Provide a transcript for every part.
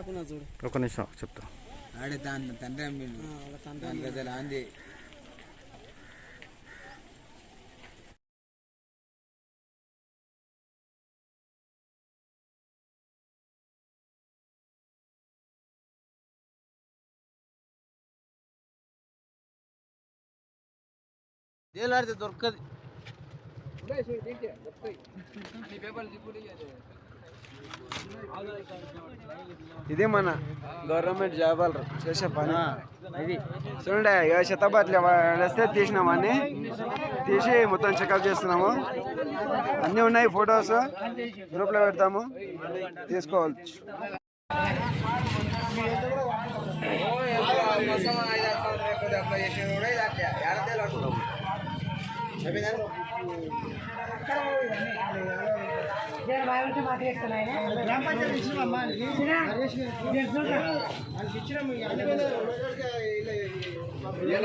ఉన్నా చూడు ఒక నిమిషం చెప్తా. ఆడే దాని తండ్రి అమ్మిండు తండ్రి పెద్దలు ఆంది. దేలాడితే దొరకదు. ఇది మన గవర్నమెంట్ జాబ్ చేసే పని. ఇది. చూడండి ఇక శతాబాద్లు వస్తే తీసినామని తీసి మొత్తం చెకప్ చేస్తున్నాము. అన్నీ ఉన్నాయి ఫొటోస్ గ్రూప్లో పెడతాము. తీసుకోవచ్చు.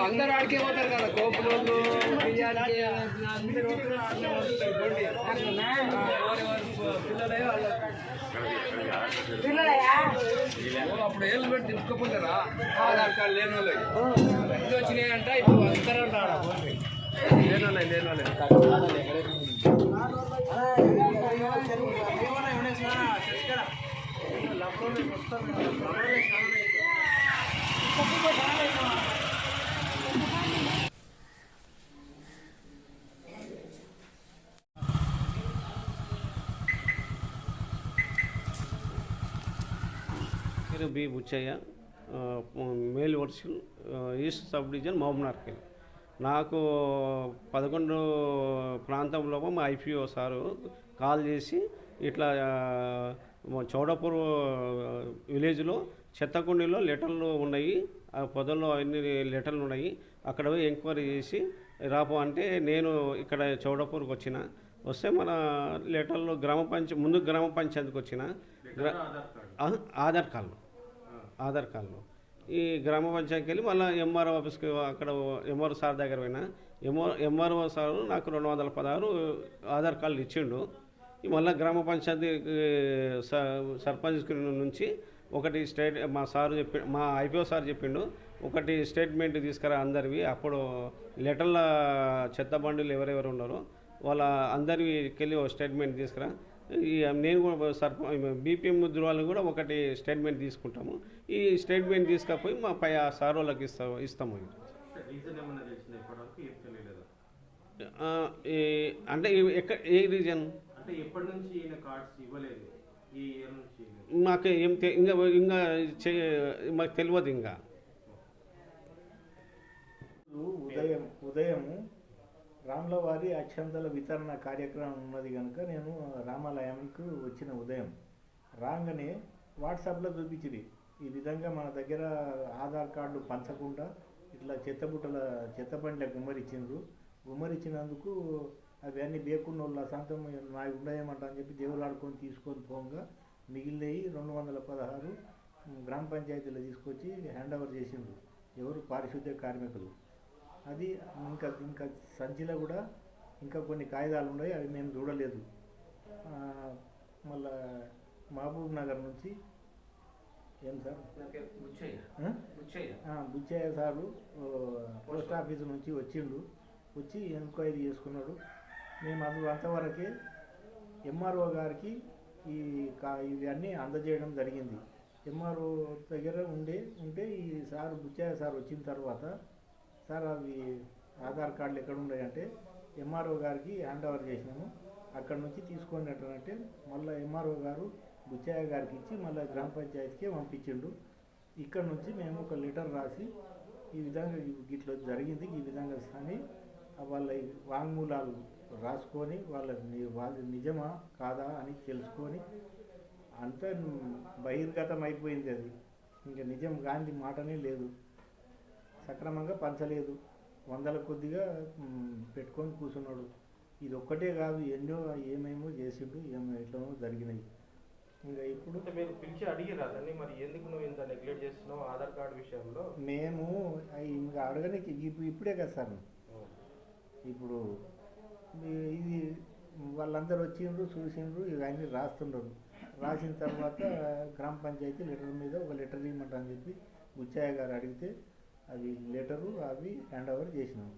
అందరూ ఆడికే పోతారు కదా బిర్యానీ అప్పుడు ఏళ్ళు పెట్టి తీసుకుపోతారా ఆధార్ కార్డు లేని వాళ్ళకి ఇది వచ్చినాయంట ఇప్పుడు అందరూ లేని వాళ్ళకి లేని వాళ్ళకి పేరు B Buchaiah. Mail version east sub division మహబూబ్నగర్కి. నాకు పదకొండు ప్రాంతంలో మా ఐపీఓ సారు కాల్ చేసి ఇట్లా చౌడపూర్ విలేజ్లో చెత్తకుండీలో లెటర్లు ఉన్నాయి. ఆ పొదల్లో అన్ని లెటర్లు ఉన్నాయి. అక్కడ పోయి ఎంక్వైరీ చేసి రాపో అంటే నేను ఇక్కడ చౌడపూర్కి వచ్చిన. వస్తే మన లెటర్లు గ్రామ పంచ ముందు గ్రామ పంచాయతీకి వచ్చిన. ఆధార్ కార్డు. ఆధార్ కార్డులో ఈ గ్రామ పంచాయతీకి వెళ్ళి మళ్ళీ ఎంఆర్ఓ ఆఫీస్కి అక్కడ ఎంఆర్ఓ సార్ దగ్గర పోయినా. ఎంఆర్ ఎంఆర్ఓ సార్ నాకు రెండు వందల పదహారు ఆధార్ కార్డులు ఇచ్చిండు. మళ్ళీ గ్రామ పంచాయతీ స- సర్పంచ్ నుంచి ఒకటి స్టేట్ మా సార్ చెప్పి మా ఐపీఓ సార్ చెప్పిండు ఒకటి స్టేట్మెంట్ తీసుకురా అందరివి అప్పుడు లెటర్ల చెత్త బండిలు ఎవరెవరు ఉన్నారో వాళ్ళ అందరికి వెళ్ళి ఒక స్టేట్మెంట్ తీసుకురా. ఈ నేను కూడా సర్ప బీపీఎం ధృవాలను కూడా ఒకటి స్టేట్మెంట్ తీసుకుంటాము. ఈ స్టేట్మెంట్ తీసుకపోయి మా పై ఆ సార్ వాళ్ళకి ఇస్తాము ఇస్తాము అంటే ఎక్కడ ఏ రీజన్? అంటే ఎప్పటి నుంచి ఈయన కార్డ్స్ ఇవ్వలేదు? ఈ ఇయర్ నుంచి మాకు ఏం ఇంకా ఇంకా మాకు తెలియదు ఇంకా. ఉదయం ఉదయము రాములవారి అక్షంతల వితరణ కార్యక్రమం ఉన్నది కనుక నేను రామాలయంకు వచ్చిన ఉదయం. రాగానే వాట్సాప్లో చూపించింది. ఈ విధంగా మన దగ్గర ఆధార్ కార్డు పంచకుండా ఇట్లా చెత్తబుట్టల చెత్తబండ్ల గుమ్మరిచ్చిండ్రు. గుమ్మరిచ్చినందుకు అవన్నీ బేకున్న వాళ్ళ సొంతం నా ఉండయేమంట అని చెప్పి దేవులాడుకొని తీసుకొని పోగా మిగిలినవి రెండు వందల పదహారు గ్రామ పంచాయతీలో తీసుకొచ్చి హ్యాండ్ ఓవర్ చేసిండ్రు. ఎవరు పారిశుద్ధ్య కార్మికులు. అది ఇంకా ఇంకా సంచిలో కూడా ఇంకా కొన్ని కాగితాలు ఉన్నాయి అవి మేము చూడలేదు. మళ్ళా మహబూబ్ నగర్ నుంచి ఏం sir? Buchaiah. Sir post office నుంచి వచ్చిండు. వచ్చి ఎంక్వైరీ చేసుకున్నాడు. మేము అది అంతవరకే ఎంఆర్ఓ గారికి ఈ కా ఇవన్నీ అందజేయడం జరిగింది. ఎంఆర్ఓ దగ్గర ఉండే ఉంటే ఈ సార్ బుచ్చయ్య సార్ వచ్చిన తర్వాత సార్ అవి ఆధార్ కార్డులు ఎక్కడ ఉన్నాయంటే ఎంఆర్ఓ గారికి హ్యాండ్ ఓవర్ చేసినాము. అక్కడ నుంచి తీసుకొని అంటే మళ్ళీ ఎంఆర్ఓ గారు బుచ్చయ్య గారికి ఇచ్చి మళ్ళీ గ్రామ పంచాయతీకే పంపించిండు. ఇక్కడ నుంచి మేము ఒక లెటర్ రాసి ఈ విధంగా ఇట్లా జరిగింది ఈ విధంగా అని వాళ్ళ వాంగ్మూలాలు రాసుకొని వాళ్ళ వాళ్ళ నిజమా కాదా అని తెలుసుకొని అంతా బహిర్గతం అయిపోయింది అది. ఇంకా నిజం గాంధీ మాటనే లేదు. సక్రమంగా పంచలేదు. వందల కొద్దిగా పెట్టుకొని కూర్చున్నాడు. ఇది ఒక్కటే కాదు ఎన్నో ఏమేమో చేసిండు ఏమో ఎట్లనో జరిగినాయి. ఇంకా ఇప్పుడు మీరు పిలిచి అడిగిరా దాన్ని? మరి ఎందుకు నువ్వు ఇంత నెగ్లెక్ట్ చేస్తున్నావు? ఆధార్ కార్డు విషయంలో? మేము ఇంకా అడగనికి ఇప్పుడే కదా సార్. ఇప్పుడు ఇది వాళ్ళందరూ వచ్చిండ్రు చూసిండ్రు ఇవన్నీ రాస్తుండ్రు. రాసిన తర్వాత గ్రామ పంచాయతీ లెటర్ మీద ఒక లెటర్ ఇవ్వమంటా అని చెప్పి బుచ్చయ్య గారు అడిగితే అవి లెటరు అవి హ్యాండ్ ఓవర్ చేసినాం.